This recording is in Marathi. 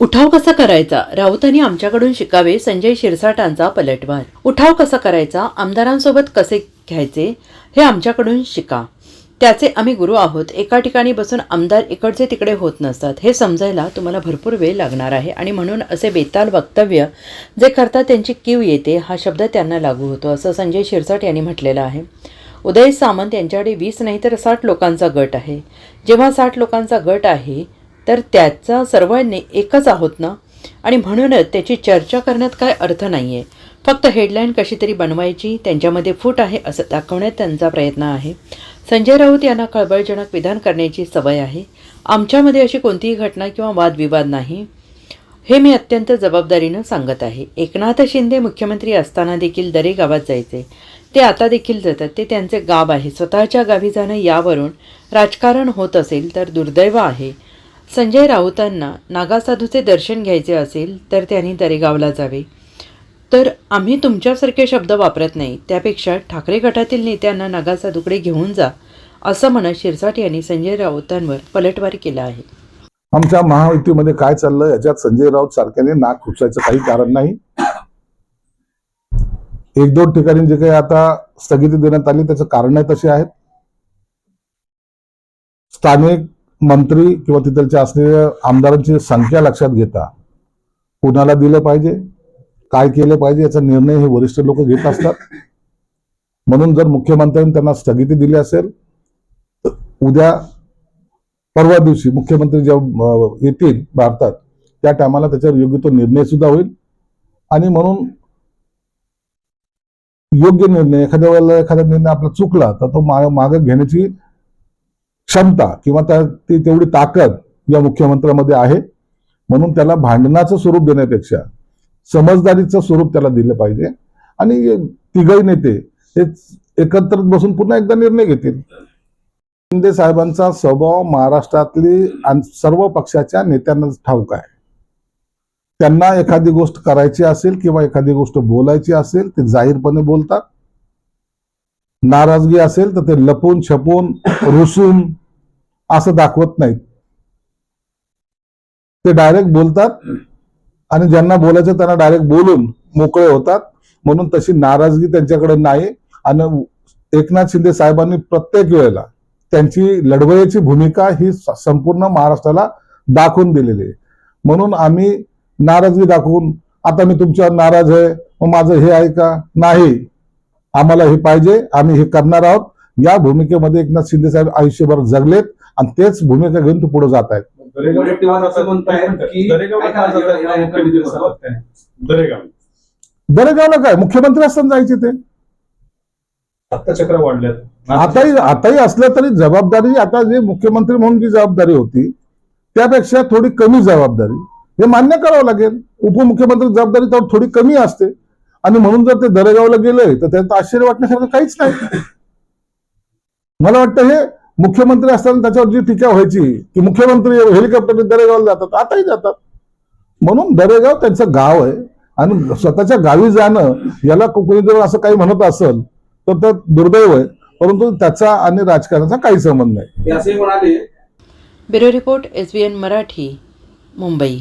उठाव कसा करायचा? राऊतांनी आमच्याकडून शिकावे संजय शिरसाटांचा पलटवार. उठाव कसा करायचा? आमदारांसोबत कसे घ्यायचे? हे आमच्याकडून शिका. त्याचे आम्ही गुरु आहोत. एका ठिकाणी बसून आमदार इकडचे तिकडे होत नसतात. हे समजायला तुम्हाला भरपूर वेळ लागणार आहे आणि म्हणून असे बेताल वक्तव्य जे करतात त्यांची कीव येते हा शब्द त्यांना लागू होतो असं संजय शिरसाट यांनी म्हटलेलं आहे. उदय सामंत यांच्याकडे वीस नाही तर साठ लोकांचा गट आहे. जेव्हा साठ लोकांचा गट आहे तर त्याचा सर्वांनी एकच आहोत ना? आणि म्हणूनच त्याची चर्चा करण्यात काय अर्थ नाही आहे फक्त हेडलाईन कशी तरी बनवायची त्यांच्यामध्ये फूट आहे असं दाखवण्यात त्यांचा प्रयत्न आहे. संजय राऊत यांना खळबळजनक विधान करण्याची सवय आहे. आमच्यामध्ये अशी कोणतीही घटना किंवा वादविवाद नाही. हे मी अत्यंत जबाबदारीनं सांगत आहे. एकनाथ शिंदे मुख्यमंत्री असताना देखील दरे गावात जायचे. ते आता देखील जातात. ते त्यांचे गाव आहे. स्वतःच्या गावी जाणं यावरून राजकारण होत असेल तर दुर्दैव आहे. संजय राऊतांना नागासाधूचे दर्शन घ्यायचे असेल तर त्यांनी दरेगावला जावे. तर आम्ही तुमच्यासारखे शब्द वापरत नाही त्यापेक्षा ठाकरे गटातील नेत्यांना नागासाधूकडे घेऊन जा असं म्हणत शिरसाट यांनी संजय राऊतांवर पलटवार केला आहे. आमच्या महायुतीमध्ये काय चाललं याच्यात संजय राऊत सारख्याने नाक खुपसायचं काही कारण नाही. एक दोन ठिकाणी जे काही आता स्थगिती देण्यात आली त्याचं कारण तसे आहेत. स्थानिक मंत्री किंवा तिथलच्या असलेल्या आमदारांची संख्या लक्षात घेता कुणाला दिलं पाहिजे काय केलं पाहिजे याचा निर्णय हे वरिष्ठ लोक घेत असतात. म्हणून जर मुख्यमंत्र्यांनी त्यांना स्थगिती दिली असेल तर उद्या परवा दिवशी मुख्यमंत्री जेव्हा येतील भारतात त्या टायमाला त्याच्यावर योग्य तो निर्णय सुद्धा होईल. आणि म्हणून योग्य निर्णय एखाद्या वेळेला एखादा निर्णय आपला चुकला तर तो मा- मागे घेण्याची क्षमता किंवा त्या ती तेवढी ताकद या मुख्यमंत्र्यामध्ये आहे. म्हणून त्याला भांडणाचं स्वरूप देण्यापेक्षा समजदारीचं स्वरूप त्याला दिलं पाहिजे. आणि तिघही नेते हे एकत्रित बसून पुन्हा एकदा निर्णय घेतील. शिंदे साहेबांचा स्वभाव महाराष्ट्रातली आणि सर्व पक्षाच्या नेत्यांना ठाऊक आहे. त्यांना एखादी गोष्ट करायची असेल किंवा एखादी गोष्ट बोलायची असेल ते जाहीरपणे बोलतात. नाराजगी असेल तर ते लपून छपून रुसून असं दाखवत नाहीत. ते डायरेक्ट बोलतात आणि ज्यांना बोलायचं त्यांना डायरेक्ट बोलून मोकळे होतात. म्हणून तशी नाराजगी त्यांच्याकडे नाही. आणि एकनाथ शिंदे साहेबांनी प्रत्येक वेळेला त्यांची लढवयाची भूमिका ही संपूर्ण महाराष्ट्राला दाखवून दिलेली आहे. म्हणून आम्ही नाराजगी दाखवून आता मी तुमच्यावर नाराज आहे मग माझं हे आहे का? नाही. आम्हाला हे पाहिजे. आम्ही हे करणार आहोत. या भूमिकेमध्ये एकनाथ शिंदे साहेब आयुष्यभर जगलेत. आणि तेच भूमिका घेऊन ते पुढे जात आहेत. दरेगावला काय झालं? या- या- या- मुख्यमंत्री असताना. जायचे ते. आता चक्र वाढल्यात आताही आताही असलं तरी जबाबदारी आता जे मुख्यमंत्री म्हणून जी जबाबदारी होती त्यापेक्षा थोडी कमी जबाबदारी. हे मान्य करावं लागेल. उपमुख्यमंत्री जबाबदारी तर थोडी कमी असते. आणि म्हणून जर ते दरेगावला गेले तर त्यात आश्चर्य वाटण्यासारखं काहीच नाही. मला वाटतं हे मुख्यमंत्री असताना त्याच्यावर जी टीका व्हायची की मुख्यमंत्री हेलिकॉप्टरने दरेगावला जातात आताही जातात. म्हणून दरेगाव त्यांचं गाव आहे. आणि स्वतःच्या गावी जाणं याला कोणी जर असं काही म्हणत असेल तर ते दुर्दैव आहे. परंतु त्याचा आणि राजकारणाचा काही संबंध नाही. ते असे म्हणाले. Bureau report S B N Marathi Mumbai.